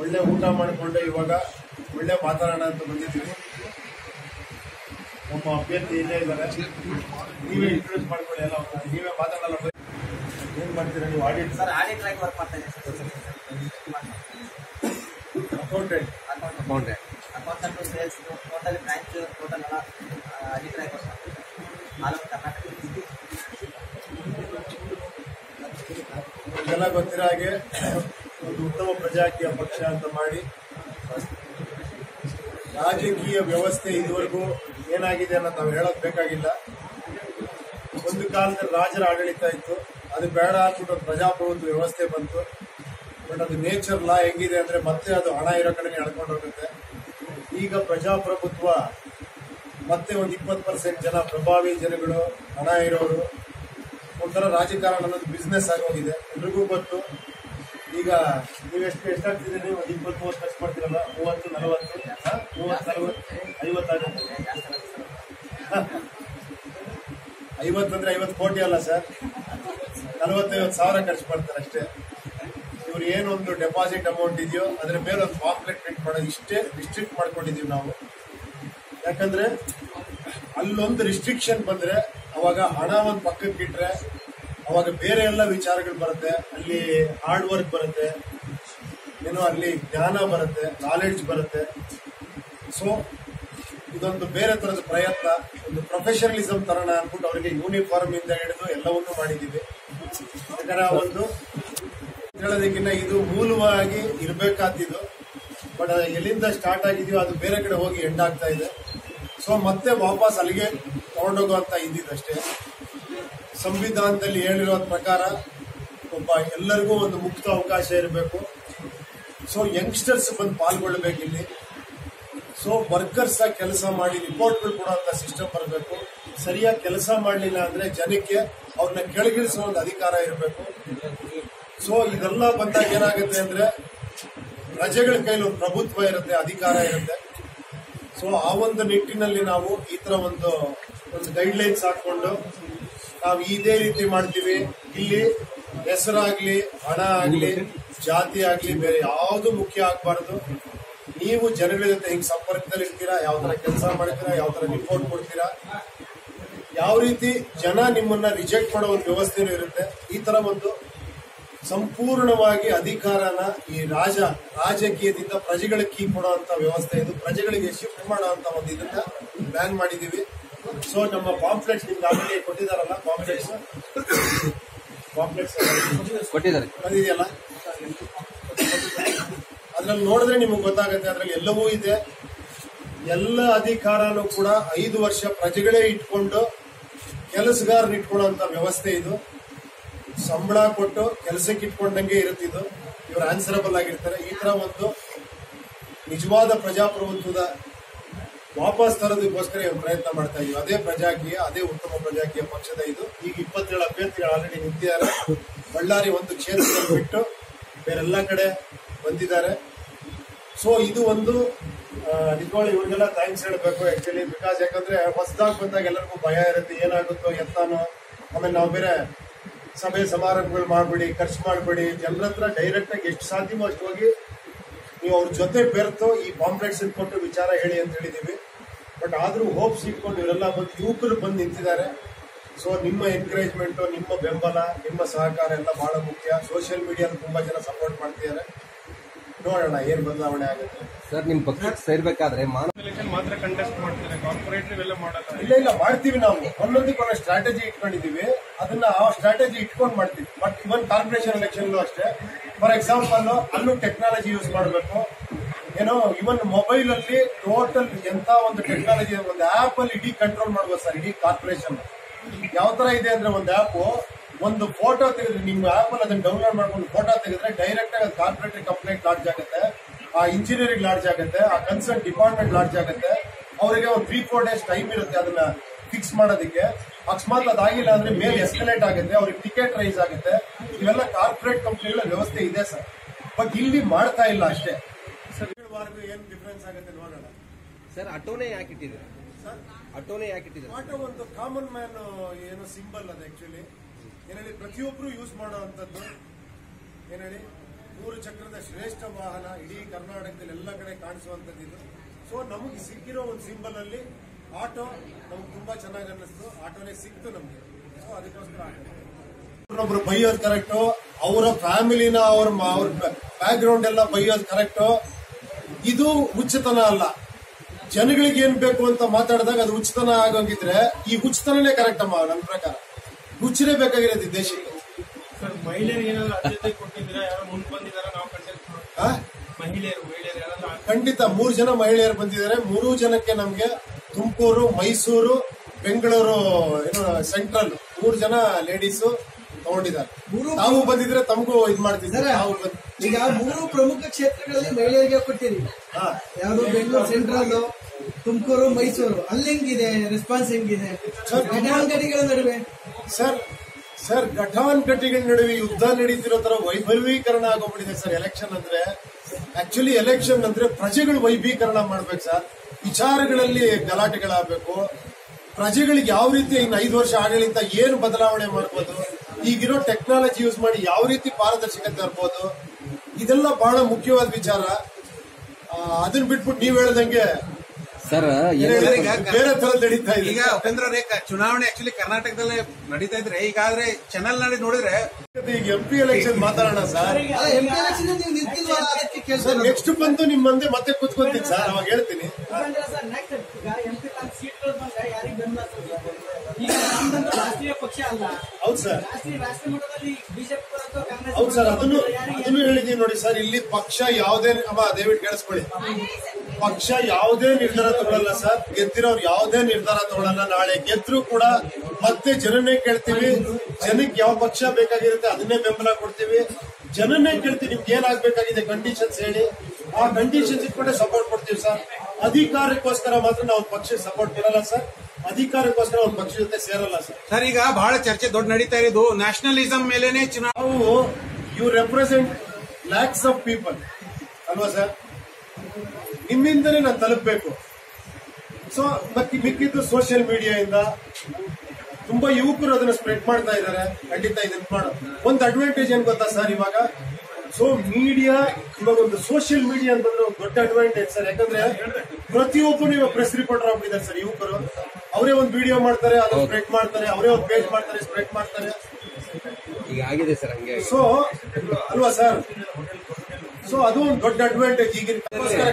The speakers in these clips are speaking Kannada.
ಒಳ್ಳೆ ಊಟ ಮಾಡಿಕೊಂಡು ಇವಾಗ ಒಳ್ಳೆ ಮಾತಾಡೋಣ ಅಂತ ಬಂದಿದ್ದೀವಿ. ನಮ್ಮ ಅಭ್ಯರ್ಥಿ ಇಲ್ಲೇ ಇದ್ದಾರೆ. ನೀವೇ ಇಂಟ್ರೊಡ್ಯೂಸ್ ಮಾಡ್ಕೊಳ್ಳಿ ಎಲ್ಲ ನೀವೇ ಮಾತಾಡಲ್ಲ. ಏನ್ ಮಾಡ್ತೀರಾ ನೀವು ಆಡಿಟ್ ಸರ್ ಆಡಿಟ್ ಆಗಿ ವರ್ಕ್ ಮಾಡ್ತಾ accountant account accountant sales total branch total ಎಲ್ಲ ಆಡಿಟ್ ಆಗಿ ವರ್ಕ್ ಆಲ್ ಕರ್ನಾಟಕ ಎಲ್ಲ ಗೊತ್ತಿರೋ ಹಾಗೆ ಒಂದು ಉತ್ತಮ ಪ್ರಜಾಕೀಯ ಪಕ್ಷ ಅಂತ ಮಾಡಿ ರಾಜಕೀಯ ವ್ಯವಸ್ಥೆ ಇದುವರೆಗೂ ಏನಾಗಿದೆ ಅನ್ನೋದು ನಾವು ಹೇಳೋದು ಬೇಕಾಗಿಲ್ಲ. ಒಂದು ಕಾಲದಲ್ಲಿ ರಾಜರ ಆಡಳಿತ ಇತ್ತು. ಅದು ಬೇಡ ಅಂದ್ಬಿಟ್ಟು ಪ್ರಜಾಪ್ರಭುತ್ವ ವ್ಯವಸ್ಥೆ ಬಂತು. ಬಟ್ ಅದು ನೇಚರ್ ಲಾ ಹೆಂಗಿದೆ ಅಂದ್ರೆ ಮತ್ತೆ ಅದು ಹಣ ಇರೋ ಕಡೆ ಎಳ್ಕೊಂಡು ಹೋಗುತ್ತೆ. ಈಗ ಪ್ರಜಾಪ್ರಭುತ್ವ ಮತ್ತೆ ಒಂದು ಇಪ್ಪತ್ತು ಪರ್ಸೆಂಟ್ ಜನ ಪ್ರಭಾವಿ ಜನಗಳು, ಹಣ ಇರೋರು, ಒಂಥರ ರಾಜಕಾರಣ ಅನ್ನೋದು ಬಿಸ್ನೆಸ್ ಆಗೋಗಿದೆ ಎಲ್ರಿಗೂ ಗೊತ್ತು. ಈಗ ನೀವು ಎಷ್ಟು ಎಷ್ಟಾಗ್ತಿದ್ದೀರಿ ಒಂದು ಇಪ್ಪತ್ತು ಮೂವತ್ತು ಖರ್ಚು ಮಾಡ್ತೀರಲ್ಲ, ಮೂವತ್ತು, ನಲವತ್ತು? ಮೂವತ್ತು, ನಲವತ್ತು ಐವತ್ತಾಗುತ್ತೆ ಐವತ್ತಂದ್ರೆ ಐವತ್ತು ಕೋಟಿ ಅಲ್ಲ ಸರ್? ನಲವತ್ತೈವತ್ತು ಸಾವಿರ ಖರ್ಚು ಮಾಡ್ತಾರೆ ಅಷ್ಟೇ. ಇವ್ರು ಏನೊಂದು ಡೆಪಾಸಿಟ್ ಅಮೌಂಟ್ ಇದೆಯೋ, ಅದ್ರ ಮೇಲೆ ಒಂದು ಪಾಂಪ್ಲೆಟ್ ಪ್ರಿಂಟ್ ಮಾಡೋದು ಇಷ್ಟೇ ರಿಸ್ಟ್ರಿಕ್ಟ್ ಮಾಡ್ಕೊಂಡಿದ್ದೀವಿ ನಾವು. ಯಾಕಂದ್ರೆ ಅಲ್ಲೊಂದು ರಿಸ್ಟ್ರಿಕ್ಷನ್ ಬಂದ್ರೆ ಅವಾಗ ಹಣ ಒಂದು ಪಕ್ಕಕ್ಕೆ ಇಟ್ರೆ ಅವಾಗ ಬೇರೆ ಎಲ್ಲ ವಿಚಾರಗಳು ಬರುತ್ತೆ. ಅಲ್ಲಿ ಹಾರ್ಡ್ ವರ್ಕ್ ಬರುತ್ತೆ. ಏನೋ ಅಲ್ಲಿ ಜ್ಞಾನ ಬರುತ್ತೆ ನಾಲೆಡ್ಜ್ ಬರುತ್ತೆ. ಸೊ ಇದೊಂದು ಬೇರೆ ತರದ ಪ್ರಯತ್ನ. ಒಂದು ಪ್ರೊಫೆಷನಲಿಸಂ ತರೋಣ ಅನ್ಬಿಟ್ಟು ಅವರಿಗೆ ಯೂನಿಫಾರ್ಮ್ ಇಂದ ಹಿಡಿದು ಎಲ್ಲವನ್ನೂ ಮಾಡಿದ್ದೀವಿ. ಯಾಕಂದ್ರೆ ಒಂದು ಹೇಳೋದಕ್ಕಿಂತ ಇದು ಮೂಲವಾಗಿ ಇರಬೇಕಾದಿದ್ದು ಬಟ್ ಎಲ್ಲಿಂದ ಸ್ಟಾರ್ಟ್ ಆಗಿದೆಯೋ ಅದು ಬೇರೆ ಕಡೆ ಹೋಗಿ ಎಂಡ್ ಆಗ್ತಾ ಇದೆ. ಸೊ ಮತ್ತೆ ವಾಪಸ್ ಅಲ್ಲಿಗೆ ತಗೊಂಡೋಗುವಂತ ಇದ್ದಿದ್ದಷ್ಟೇ ಸಂವಿಧಾನದಲ್ಲಿ ಹೇಳಿರೋ ಪ್ರಕಾರ ಒಬ್ಬ ಎಲ್ಲರಿಗೂ ಒಂದು ಮುಕ್ತ ಅವಕಾಶ ಇರಬೇಕು. ಸೊ ಯಂಗ್ಸ್ಟರ್ಸ್ ಬಂದು ಪಾಲ್ಗೊಳ್ಬೇಕು ಇಲ್ಲಿ. ಸೊ ವರ್ಕರ್ಸ್ ಕೆಲಸ ಮಾಡಿ ರಿಪೋರ್ಟ್ಗಳು ಕೊಡುವಂತ ಸಿಸ್ಟಮ್ ಬರಬೇಕು. ಸರಿಯಾಗಿ ಕೆಲಸ ಮಾಡಲಿಲ್ಲ ಅಂದ್ರೆ ಜನಕ್ಕೆ ಅವ್ರನ್ನ ಕೆಳಗಿಳಿಸುವ ಒಂದು ಅಧಿಕಾರ ಇರಬೇಕು. ಸೊ ಇದೆಲ್ಲ ಬಂದಾಗ ಏನಾಗುತ್ತೆ ಅಂದ್ರೆ ಪ್ರಜೆಗಳ ಕೈಲಿ ಒಂದು ಪ್ರಭುತ್ವ ಇರುತ್ತೆ, ಅಧಿಕಾರ ಇರುತ್ತೆ. ಸೊ ಆ ಒಂದು ನಿಟ್ಟಿನಲ್ಲಿ ನಾವು ಈ ತರ ಒಂದು ಒಂದು ಗೈಡ್ಲೈನ್ಸ್ ಹಾಕೊಂಡು ನಾವು ಇದೇ ರೀತಿ ಮಾಡ್ತೀವಿ. ಇಲ್ಲಿ ಹೆಸರಾಗ್ಲಿ, ಹಣ ಆಗ್ಲಿ, ಜಾತಿ ಆಗ್ಲಿ, ಬೇರೆ ಯಾವುದು ಮುಖ್ಯ ಆಗಬಾರ್ದು. ನೀವು ಜನಗಳ ಜೊತೆ ಹಿಂಗೆ ಸಂಪರ್ಕದಲ್ಲಿ ಇರ್ತೀರಾ, ಯಾವ ತರ ಕೆಲಸ ಮಾಡ್ತೀರಾ, ಯಾವ ತರ ರಿಪೋರ್ಟ್ ಕೊಡ್ತೀರಾ, ಯಾವ ರೀತಿ ಜನ ನಿಮ್ಮನ್ನ ರಿಜೆಕ್ಟ್ ಮಾಡೋ ಒಂದು ವ್ಯವಸ್ಥೆನೂ ಇರುತ್ತೆ. ಈ ತರ ಒಂದು ಸಂಪೂರ್ಣವಾಗಿ ಅಧಿಕಾರನ ಈ ರಾಜ, ರಾಜಕೀಯದಿಂದ ಪ್ರಜೆಗಳಿಗೆ ಕೀ ಕೊಡುವಂತ ವ್ಯವಸ್ಥೆ ಇದು. ಪ್ರಜೆಗಳಿಗೆ ಶಿಫ್ಟ್ ಅಂತ ಒಂದು ಇದನ್ನ ಬ್ಯಾನ್ ಮಾಡಿದೀವಿ ಸೊ ನಮ್ಮ ಪಾಂಪ್ಲೆಟ್ಸ್ ನಿಮ್ಗೆ ಆಗಲೇ ಕೊಟ್ಟಿದಾರಲ್ಲ ಪಾಂಪ್ಲೆಟ್ಸ್ ಪಾಂಪ್ಲೆಟ್ಸ್ ಕೊಟ್ಟಿದ್ದಾರೆ. ಬಂದಿದೆಯಲ್ಲ? ಅದ್ರಲ್ಲಿ ನೋಡಿದ್ರೆ ನಿಮಗೆ ಗೊತ್ತಾಗುತ್ತೆ ಅದ್ರಲ್ಲಿ ಎಲ್ಲವೂ ಇದೆ. ಎಲ್ಲ ಅಧಿಕಾರನೂ ಕೂಡ ಐದು ವರ್ಷ ಪ್ರಜೆಗಳೇ ಇಟ್ಕೊಂಡು ಕೆಲಸಗಾರನ ಇಟ್ಕೊಳ್ಳೋ ವ್ಯವಸ್ಥೆ ಇದು. ಸಂಬಳ ಕೊಟ್ಟು ಕೆಲಸಕ್ಕೆ ಇಟ್ಕೊಂಡಂಗೆ ಇರುತ್ತಿದ್ದು ಇವರು ಆನ್ಸರಬಲ್ ಆಗಿರ್ತಾರೆ. ಈ ತರ ಒಂದು ನಿಜವಾದ ಪ್ರಜಾಪ್ರಭುತ್ವದ ವಾಪಸ್ ತರೋದಕ್ಕೋಸ್ಕರ ಇವರು ಪ್ರಯತ್ನ ಮಾಡ್ತಾ ಇದ್ದೀವಿ ಅದೇ ಪ್ರಜಾಕೀಯ, ಅದೇ ಉತ್ತಮ ಪ್ರಜಾಕೀಯ ಪಕ್ಷದ ಇದು. ಈಗ ಇಪ್ಪತ್ತೇಳು ಅಭ್ಯರ್ಥಿಗಳು ಆಲ್ರೆಡಿ ನಿಂತಿದ್ದಾರೆ. ಬಳ್ಳಾರಿ ಒಂದು ಕ್ಷೇತ್ರದಲ್ಲಿ ಬಿಟ್ಟು ಬೇರೆಲ್ಲ ಕಡೆ ಬಂದಿದ್ದಾರೆ. ಸೊ ಇದು ಒಂದು ನಿಜವಾಗ್ಲೂ ಇವ್ರಿಗೆಲ್ಲ ಥ್ಯಾಂಕ್ಸ್ ಹೇಳಬೇಕು ಆಕ್ಚುಲಿ ಬಿಕಾಸ್ ಯಾಕಂದ್ರೆ ಹೊಸದಾಗಿ ಬಂದಾಗ ಎಲ್ಲರಿಗೂ ಭಯ ಇರುತ್ತೆ. ಏನಾಗುತ್ತೋ, ಎತ್ತಾನೋ. ಆಮೇಲೆ ನಾವು ಬೇರೆ ಸಭೆ ಸಮಾರಂಭಗಳು ಮಾಡಬೇಡಿ, ಖರ್ಚು ಮಾಡಬೇಡಿ. ಜನರ ಹತ್ರ ಡೈರೆಕ್ಟ್ ಆಗಿ ಎಷ್ಟು ಸಾಧ್ಯವೋ ಅಷ್ಟು ಹೋಗಿ ನೀವು ಅವ್ರ ಜೊತೆ ಬೆರೆತು ಈ ಪಾಂಪ್ಲೆಟ್ಸ್ ಕೊಟ್ಟು ವಿಚಾರ ಹೇಳಿ ಅಂತ ಹೇಳಿದೀವಿ. ಬಟ್ ಆದರೂ ಹೋಪ್ಸ್ ಇಟ್ಕೊಂಡು ಇವರೆಲ್ಲ ಬಂದು ಯುವಕರು ಬಂದು ನಿಂತಿದ್ದಾರೆ. ಸೊ ನಿಮ್ಮ ಎನ್ಕರೇಜ್ಮೆಂಟು ನಿಮ್ಮ ಬೆಂಬಲ, ನಿಮ್ಮ ಸಹಕಾರ ಎಲ್ಲ ಬಹಳ ಮುಖ್ಯ. ಸೋಷಿಯಲ್ ಮೀಡಿಯಾ ತುಂಬಾ ಜನ ಸಪೋರ್ಟ್ ಮಾಡ್ತಿದ್ದಾರೆ. ನೋಡೋಣ ಏನು ಬದಲಾವಣೆ ಆಗುತ್ತೆ. ಸರ್ ನಿಮ್ಮ ಪಕ್ಷಕ್ಕೆ ಸೇರ್ಬೇಕಾದ್ರೆ ಮಾನವ ಎಲೆಕ್ಷನ್ ಮಾತ್ರ ಕಂಟೆಸ್ಟ್ ಮಾಡ್ತಾರೆ. ಕಾರ್ಪೊರೇಟ್ ಎಲ್ಲ ಮಾಡಲ್ಲ. ಇಲ್ಲ ಇಲ್ಲ ಮಾಡ್ತೀವಿ ನಾವು. ಒಂದೊಂದಕ್ಕೆ ಒಂದು ಸ್ಟ್ರಾಟಜಿ ಇಟ್ಕೊಂಡಿದೀವಿ ಅದನ್ನ ಆ ಸ್ಟ್ರಾಟಜಿ ಇಟ್ಕೊಂಡು ಮಾಡ್ತೀವಿ. ಬಟ್ ಇವನ್ ಕಾರ್ಪೊರೇಷನ್ ಎಲೆಕ್ಷನ್ ಅಷ್ಟೇ. ಫಾರ್ ಎಕ್ಸಾಂಪಲ್ ಅಲ್ಲೂ ಟೆಕ್ನಾಲಜಿ ಯೂಸ್ ಮಾಡಬೇಕು. ಏನೋ ಇವನ್ ಮೊಬೈಲ್ ಅಲ್ಲಿ ಟೋಟಲ್ ಎಂತ ಒಂದು ಟೆಕ್ನಾಲಜಿ ಒಂದು ಆಪ್ ಅಲ್ಲಿ ಇಡೀ ಕಂಟ್ರೋಲ್ ಮಾಡ್ಬೋದು ಸರ್ ಇಡೀ ಕಾರ್ಪೊರೇಷನ್ ಯಾವ ತರ ಇದೆ ಅಂದ್ರೆ ಒಂದು ಆಪ್ ಒಂದು ಫೋಟೋ ತೆಗೆದ್ರೆ ನಿಮ್ಮ ಆಪ್ ಅದನ್ನು ಅದನ್ನ ಡೌನ್ಲೋಡ್ ಮಾಡ್ಕೊಂಡು ಫೋಟೋ ತೆಗೆದ್ರೆ ಡೈರೆಕ್ಟ್ ಆಗಿ ಕಾರ್ಪೊರೇಟರ್ ಕಂಪ್ಲೇಂಟ್ ಲಾಡ್ಜ್ ಆಗುತ್ತೆ. ಆ ಇಂಜಿನಿಯರಿಂಗ್ ಲಾಡ್ಜ್ ಆಗುತ್ತೆ ಆ ಕನ್ಸರ್ನ್ ಡಿಪಾರ್ಟ್ಮೆಂಟ್ ಲಾಡ್ಜ್ ಆಗುತ್ತೆ. ಅವರಿಗೆ ಒಂದು ತ್ರೀ ಫೋರ್ ಡೇಸ್ ಟೈಮ್ ಇರುತ್ತೆ ಅದನ್ನ ಫಿಕ್ಸ್ ಮಾಡೋದಕ್ಕೆ. ಅಕಸ್ಮಾತ್ ಅದಾಗಿಲ್ಲ ಅಂದ್ರೆ ಮೇಲೆ ಎಸ್ಕಲೇಟ್ ಆಗುತ್ತೆ ಅವ್ರಿಗೆ ಟಿಕೆಟ್ ರೈಸ್ ಆಗುತ್ತೆ. ಇವೆಲ್ಲ ಕಾರ್ಪೊರೇಟ್ ಕಂಪ್ನಿಗಳ ವ್ಯವಸ್ಥೆ ಇದೆ ಸರ್. ಬಟ್ ಇಲ್ಲಿ ಮಾಡ್ತಾ ಇಲ್ಲ ಅಷ್ಟೇ. ವಾರಕ್ಕೂ ಏನು ಡಿಫ್ರೆನ್ಸ್ ಆಗುತ್ತೆ ನೋಡೋಣ. ಸರ್ ಆಟೋನೇ ಯಾಕೆ ಇಟ್ಟಿದ್ದಾರೆ? ಸರ್ ಆಟೋನೇ ಯಾಕೆ ಇಟ್ಟಿದ್ದಾರೆ? ಆಟೋ ಒಂದು ಕಾಮನ್ ಮ್ಯಾನ್ ಏನು ಸಿಂಬಲ್ ಅದು ಆಕ್ಚುಲಿ ಏನ್ ಪ್ರತಿಯೊಬ್ಬರು ಯೂಸ್ ಮಾಡೋ ಏನೇಳಿ ಮೂರು ಚಕ್ರದ ಶ್ರೇಷ್ಠ ವಾಹನ ಇಡೀ ಕರ್ನಾಟಕದಲ್ಲಿ ಎಲ್ಲ ಕಡೆ ಕಾಣಿಸುವಂತದ್ದು ಇದು. ಸೊ ನಮಗೆ ಸಿಕ್ಕಿರೋ ಒಂದು ಸಿಂಬಲ್ ಅಲ್ಲಿ ಆಟೋ ನಮ್ಗೆ ತುಂಬಾ ಚೆನ್ನಾಗಿ ಅನ್ನಿಸ್ತು. ಆಟೋನೇ ಸಿಕ್ತು ನಮ್ಗೆ. ಸೊ ಅದಕ್ಕೋಸ್ಕರ ಒಬ್ರು ಬೈಯೋದು ಕರೆಕ್ಟು ಅವರ ಫ್ಯಾಮಿಲಿನ ಅವ್ರ ಅವ್ರ ಬ್ಯಾಕ್ ಗ್ರೌಂಡ್ ಎಲ್ಲ ಬೈಯೋದು ಕರೆಕ್ಟು ಇದು ಹುಚ್ಚತನ ಅಲ್ಲ. ಜನಗಳಿಗೆ ಏನ್ ಬೇಕು ಅಂತ ಮಾತಾಡಿದಾಗ ಅದು ಉಚಿತನ ಆಗೋಂಗಿದ್ರೆ ಈ ಉಚಿತನೇ ಕರೆಕ್ಟ್ ಅಮ್ಮ, ನನ್ನ ಪ್ರಕಾರ. ಬೇಕಾಗಿರೋದು ದೇಶಕ್ಕೆ. ಸರ್ ಮಹಿಳೆಯರಿಗೆ ಏನಾದ್ರು ಆದ್ಯತೆ ಕೊಟ್ಟಿದ್ರೆ ಯಾರು ಮುಂದೆ ಬಂದಿದಾರ ನಾವು? ಮಹಿಳೆಯರು ಮಹಿಳೆಯರು ಯಾರಾದ್ರೂ ಖಂಡಿತ ಮೂರು ಜನ ಮಹಿಳೆಯರು ಬಂದಿದ್ದಾರೆ. ಮೂರು ಜನಕ್ಕೆ ನಮ್ಗೆ ತುಮಕೂರು ಮೈಸೂರು ಬೆಂಗಳೂರು ಏನು ಸೆಂಟ್ರಲ್ ಮೂರು ಜನ ಲೇಡೀಸು ತಗೊಂಡಿದ್ದಾರೆ. ನಾವು ಬಂದಿದ್ರೆ ತಮಗೂ ಇದ್ ಮಾಡ್ತಿದ್ದಾರೆ ಈಗ ಮೂರು ಪ್ರಮುಖ ಕ್ಷೇತ್ರಗಳಲ್ಲಿ ಮಹಿಳೆಯರಿಗೆ ಕೊಟ್ಟಿರಿ ಹಾ. ಯಾವುದು ಬೆಂಗಳೂರು ಸೆಂಟ್ರಲ್ ತುಮಕೂರು ಮೈಸೂರು. ಅಲ್ಲಿ ಹೆಂಗಿದೆ? ರೆಸ್ಪಾನ್ಸ್ ಹೆಂಗಿದೆ ಸರ್, ಘಟನಾಂಗಡಿಗಳ ನಡುವೆ. ಸರ್ ಸರ್ ಘಟಾನುಘಟಿಗಳ ನಡುವೆ ಯುದ್ಧ ನಡೀತಿರೋ ತರ ವೈಭವೀಕರಣ ಆಗೋಗ್ಬಿಟ್ಟಿದೆ ಸರ್ ಎಲೆಕ್ಷನ್ ಅಂದ್ರೆ. ಆಕ್ಚುಲಿ ಎಲೆಕ್ಷನ್ ಅಂದ್ರೆ ಪ್ರಜೆಗಳು ವೈಭೀಕರಣ ಮಾಡ್ಬೇಕು ಸರ್. ವಿಚಾರಗಳಲ್ಲಿ ಗಲಾಟೆಗಳಾಗಬೇಕು. ಪ್ರಜೆಗಳಿಗೆ ಯಾವ ರೀತಿ ಇನ್ನು ಐದು ವರ್ಷ ಆಡಳಿತ ಏನು ಬದಲಾವಣೆ ಮಾಡ್ಬೋದು? ಈಗಿರೋ ಟೆಕ್ನಾಲಜಿ ಯೂಸ್ ಮಾಡಿ ಯಾವ ರೀತಿ ಪಾರದರ್ಶಕತೆ ತರ್ಬೋದು? ಇದೆಲ್ಲ ಬಹಳ ಮುಖ್ಯವಾದ ವಿಚಾರ. ಅದನ್ನ ಬಿಟ್ಬಿಟ್ಟು ನೀವ್ ಹೇಳ್ದಂಗೆ ಸರ್ ಬೇರೆ ತರ ನಡೀತಾ ಇದೆ. ಈಗ ಉಪೇಂದ್ರ ರೇಖಾ ಚುನಾವಣೆ ಆಕ್ಚುಲಿ ಕರ್ನಾಟಕದಲ್ಲೇ ನಡೀತಾ ಇದ್ರೆ ಈಗಾದ್ರೆ ಚಾನೆಲ್ನಲ್ಲಿ ನೋಡಿದ್ರೆ ಈಗ ಎಂ ಪಿ ಎಲೆಕ್ಷನ್ ಮಾತಾಡೋಣ ಸರ್. ನೆಕ್ಸ್ಟ್ ಬಂದು ನಿಮ್ ಮುಂದೆ ಮತ್ತೆ ಕೂತ್ಕೊಂತೀನಿ ಸರ್ ಅವಾಗ ಹೇಳ್ತೀನಿ. ರಾಷ್ಟ್ರೀಯ ಪಕ್ಷ ಅಲ್ಲ. ಹೌದು ಸರ್ ರಾಷ್ಟ್ರೀಯ ಮಟ್ಟದಲ್ಲಿ ಬಿಜೆಪಿ ಹೌದು ಸರ್ ಅದನ್ನು ಅದನ್ನು ಹೇಳಿದೀನಿ ನೋಡಿ ಸರ್ ಇಲ್ಲಿ ಪಕ್ಷ ಯಾವುದೇ ಅಮ್ಮ ದಯವಿಟ್ಟು ಕೇಳಿಸ್ಕೊಳ್ಳಿ. ಪಕ್ಷ ಯಾವುದೇ ನಿರ್ಧಾರ ತಗೊಳ್ಳಲ್ಲ ಸರ್. ಗೆದ್ದಿರೋರು ಯಾವುದೇ ನಿರ್ಧಾರ ತಗೊಳ್ಳಲ್ಲ ನಾಳೆ ಗೆದ್ರು ಕೂಡ ಮತ್ತೆ ಜನನೇ ಕೇಳ್ತೀವಿ. ಜನಕ್ಕೆ ಯಾವ ಪಕ್ಷ ಬೇಕಾಗಿರುತ್ತೆ ಅದನ್ನೇ ಬೆಂಬಲ ಕೊಡ್ತೀವಿ. ಜನನೇ ಕೇಳ್ತೀವಿ. ನಿಮ್ಗೆ ಏನಾಗಬೇಕಾಗಿದೆ ಕಂಡೀಷನ್ಸ್ ಹೇಳಿ. ಆ ಕಂಡೀಷನ್ಸ್ ಇಟ್ಕೊಂಡೆ ಸಪೋರ್ಟ್ ಕೊಡ್ತೀವಿ ಸರ್. ಅಧಿಕಾರಕ್ಕೋಸ್ಕರ ಮಾತ್ರ ನಾವು ಪಕ್ಷ ಪಕ್ಷಕ್ಕೆ ಸಪೋರ್ಟ್ ಕೊಡಲ್ಲ ಸರ್. ಅಧಿಕಾರಕ್ಕೋಸ್ಕರ ಒಂದು ಪಕ್ಷ ಜೊತೆ ಸೇರಲ್ಲ ಸರ್. ಸರ್ ಈಗ ಬಹಳ ಚರ್ಚೆ ದೊಡ್ಡ ನಡೀತಾ ಇರೋದು. ನ್ಯಾಷನಲಿಸಂ ಮೇಲೇನೆ ಚುನಾವಣೆ you represent lakhs of people ಅಲ್ವಾ ಸರ್? ನಿಮ್ಮಿಂದನೇ ನಾನು ತಲುಪಬೇಕು. ಸೊ ಮತ್ತೆ ಮಿಕ್ಕಿದ್ದು ಸೋಷಿಯಲ್ ಇಂದ ತುಂಬಾ ಯುವಕರು ಅದನ್ನ ಸ್ಪ್ರೆಡ್ ಮಾಡ್ತಾ ಇದ್ದಾರೆ. ಖಂಡಿತ ಇದನ್ನ ಮಾಡೋ ಒಂದು ಅಡ್ವಾಂಟೇಜ್ ಏನ್ ಗೊತ್ತಾ ಸರ್ ಇವಾಗ? ಸೊ ಮೀಡಿಯಾ ಇವಾಗ ಒಂದು ಸೋಷಿಯಲ್ ಮೀಡಿಯಾ ಅಂತಂದ್ರೆ ಒಂದು ದೊಡ್ಡ ಅಡ್ವಾಂಟೇಜ್ ಸರ್ ಯಾಕಂದ್ರೆ ಪ್ರತಿಯೊಬ್ಬರು ಇವಾಗ ಪ್ರೆಸ್ ರಿಪೋರ್ಟರ್ ಆಗ್ಬಿಟ್ಟಿದ್ದಾರೆ ಸರ್ ಯುವಕರು. ಅವರೇ ಒಂದು ವಿಡಿಯೋ ಮಾಡ್ತಾರೆ ಅದನ್ನ ಸ್ಪ್ರೆಡ್ ಮಾಡ್ತಾರೆ ಅವರೇ ಒಂದು ಪೇಜ್ ಮಾಡ್ತಾರೆ ಸ್ಪ್ರೆಡ್ ಮಾಡ್ತಾರೆ. ಈಗ ಆಗಿದೆ ಸರ್ ಹಂಗೆ ಸೊ ಅಲ್ವಾ ಸರ್ ಸೊ ಅದು ಒಂದು ದೊಡ್ಡ ಅಡ್ವಾಂಟೇಜ್ ಈಗಿನ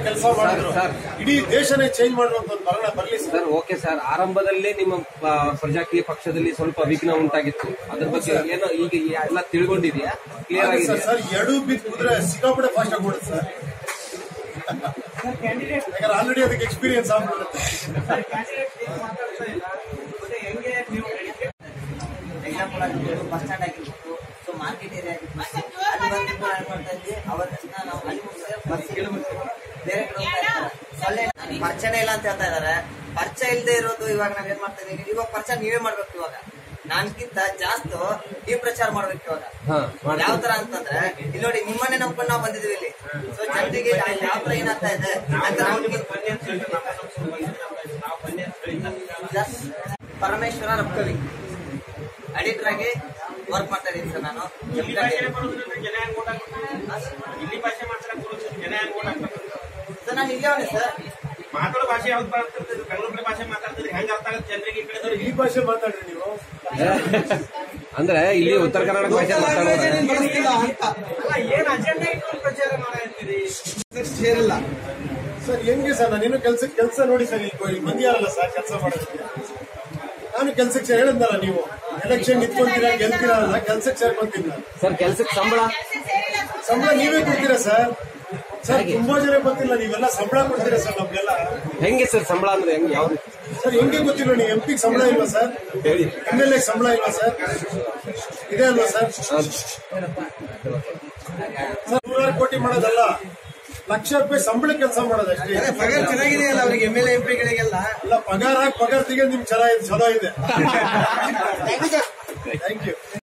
ಕೆಲಸ ಮಾಡಿದ್ರು. ಸರ್. ಇಡೀ ದೇಶನೇ ಚೇಂಜ್ ಮಾಡುವಂತ ಒಂದು ಬರೋಣ ಬರಲಿ ಸರ್ ಓಕೆ ಸರ್ ಆರಂಭದಲ್ಲೇ ನಿಮ್ಮ ಪ್ರಜಾಕೀಯ ಪಕ್ಷದಲ್ಲಿ ಸ್ವಲ್ಪ ವಿಘ್ನ ಉಂಟಾಗಿತ್ತು. ಅದ್ರ ಬಗ್ಗೆ ಏನೋ ಈಗ ಎಲ್ಲ ತಿಳ್ಕೊಂಡಿದ್ಯಾ? ಕ್ಲಿಯರ್ ಆಗಿದೆ ಸರ್ ಸರ್ ಎರಡು ಬಿದ್ದು ಕುದ್ರೆ ಸಿಕ್ಕಾಪಟ್ಟೆ ಫಾಸ್ಟ್ ಆಗ್ಬಿಡುತ್ತೆ ಸರ್ ಕ್ಯಾಂಡಿಡೇಟ್ ಯಾಕಂದ್ರೆ ಆಲ್ರೆಡಿ ಅದಕ್ಕೆ ಎಕ್ಸ್ಪೀರಿಯನ್ಸ್ ಆಗ್ಬಿಡುತ್ತೆ. ಆಗಿರ್ಬೋದು ಬಸ್ ಸ್ಟ್ಯಾಂಡ್ ಆಗಿರ್ಬೋದು ಸೊ ಮಾರ್ಕೆಟ್ ಏರಿಯಾ ಆಗಿರ್ಬೋದು ಮಾಡ್ತಾ ನಾವು ಬಸ್ ಬೇರೆ ಕಡೆ ಹೋಗ್ತಾ ಇರ್ತಾರೆ ಸೊ ಪರಿಚಯ ಇಲ್ಲ ಅಂತ ಹೇಳ್ತಾ ಇದಾರೆ ಪರಿಚಯ ಇಲ್ಲದೆ ಇರೋದು ಇವಾಗ ನಾವ್ ಏನ್ ಮಾಡ್ತಾ ಇದೀವಿ? ಇವಾಗ ಪರಿಚಯ ನೀವೇ ಮಾಡ್ಬೇಕು ಇವಾಗ. ನಾನ್ಕಿಂತ ಜಾಸ್ತಿ ನೀವು ಪ್ರಚಾರ ಮಾಡ್ಬೇಕು ಇವಾಗ. ಯಾವ ತರ ಅಂತಂದ್ರೆ ಇಲ್ಲಿ ನೋಡಿ ನಿಮ್ಮನ್ನೇ ನಂಬ್ಕೊಂಡು ನಾವು ಬಂದಿದೀವಿ ಇಲ್ಲಿ. ಸೊ ಜನರಿಗೆ ಯಾವ ತರ ಏನಾಗ್ತಾ ಇದೆ ಅಂತ ಪರಮೇಶ್ವರ ರಬ್ಕವಿ ಅಡಿಟರ್ ಆಗಿ ವರ್ಕ್ ಮಾಡ್ತಾ ಇದ್ದೀನಿ ಸರ್ ನಾನು. ಸರ್ ನಾನು ಇಲ್ಲೇ ಅವನೇ ಸರ್. ಮಾತಾಡೋ ಭಾಷೆ ಯಾವ್ದು ಬರ್ತದೆ ಬೆಂಗಳೂರು ಭಾಷೆ ಮಾತಾಡ್ತಿದ್ರೆ ಹೆಂಗ ಅರ್ಥ ಆಗುತ್ತೆ ಜನರಿಗೆ ಈ ಕಡೆ ಈ ಭಾಷೆ ಮಾತಾಡ್ರಿ ನೀವು. ಅಂದ್ರೆ ಇಲ್ಲಿ ಉತ್ತರ ಕರ್ನಾಟಕ ಭಾಷೆ ಅಲ್ಲ ಏನ್ ಅಜೆಂಡಾ ಇಟ್ಕೊಂಡು ಪ್ರಚಾರ ಮಾಡ್ತೀರಿ ಸೇರಿಲ್ಲ. ಸರ್ ಹೆಂಗೆ ಸರ್? ನಾನು ಇನ್ನೂ ಕೆಲಸ ಕೆಲಸ ನೋಡಿ ಸರ್ ಈಗ ಇಲ್ಲಿ ಬಂದಿಯಾರಲ್ಲ ಸರ್ ಕೆಲಸ ಮಾಡೋದಕ್ಕೆ? ನಾನು ಕೆಲ್ಸಕ್ಕೆ ಸೇರಿ ಹೇಳಿದ್ನಲ್ಲ ನೀವು. ಎಲೆಕ್ಷನ್ ನಿಂತ್ಕೊಂತೀರಾ ಗೆಲ್ತೀರಲ್ಲ ಕೆಲ್ಸಕ್ಕೆ ಸೇರ್ಕೊಂತೀನಿ ನಾನು. ಸರ್ ಕೆಲ್ಸಕ್ಕೆ ಸಂಬಳ? ಸಂಬಳ ನೀವೇ ಕೊಡ್ತೀರಾ ಸರ್? ಸರ್ ತುಂಬಾ ಜನ ಗೊತ್ತಿಲ್ಲ ನೀವೆಲ್ಲ ಸಂಬಳ ಕೊಡ್ತೀರಾ ಸರ್ ನಮ್ಗೆಲ್ಲ? ಹೆಂಗೆ ಸರ್ ಸಂಬಳ ಅಂದ್ರೆ ಹೆಂಗೆ? ಯಾವ ಸರ್ ಹೆಂಗೆ ಗೊತ್ತಿಲ್ಲ ನೀವು ಎಂ ಪಿಗೆ ಸಂಬಳ ಇಲ್ವಾ ಸರ್? ಎಂ ಎಲ್ ಎ ಸಂಬಳ ಇಲ್ವಾ ಸರ್? ಇದೆ ಅಲ್ವಾ ಸರ್? ಸರ್ ನೂರಾರು ಕೋಟಿ ಮಾಡೋದಲ್ಲ. ಲಕ್ಷ ರೂಪಾಯಿ ಸಂಬಳ ಕೆಲಸ ಮಾಡೋದಷ್ಟೇ ಪಗಾರ ಚೆನ್ನಾಗಿದೆಯಲ್ಲ ಅವ್ರಿಗೆ ಎಂ ಎಲ್ ಎಂ ಪಿಗಳಿಗೆಲ್ಲ ಅಲ್ಲ ಪಗಾರ ಪಗಾರ ತೆಗೆದು ನಿಮ್ಗೆ ಚೆನ್ನಾಗಿದೆ. ಚಲೋ ಇದೆ ಥ್ಯಾಂಕ್ ಯು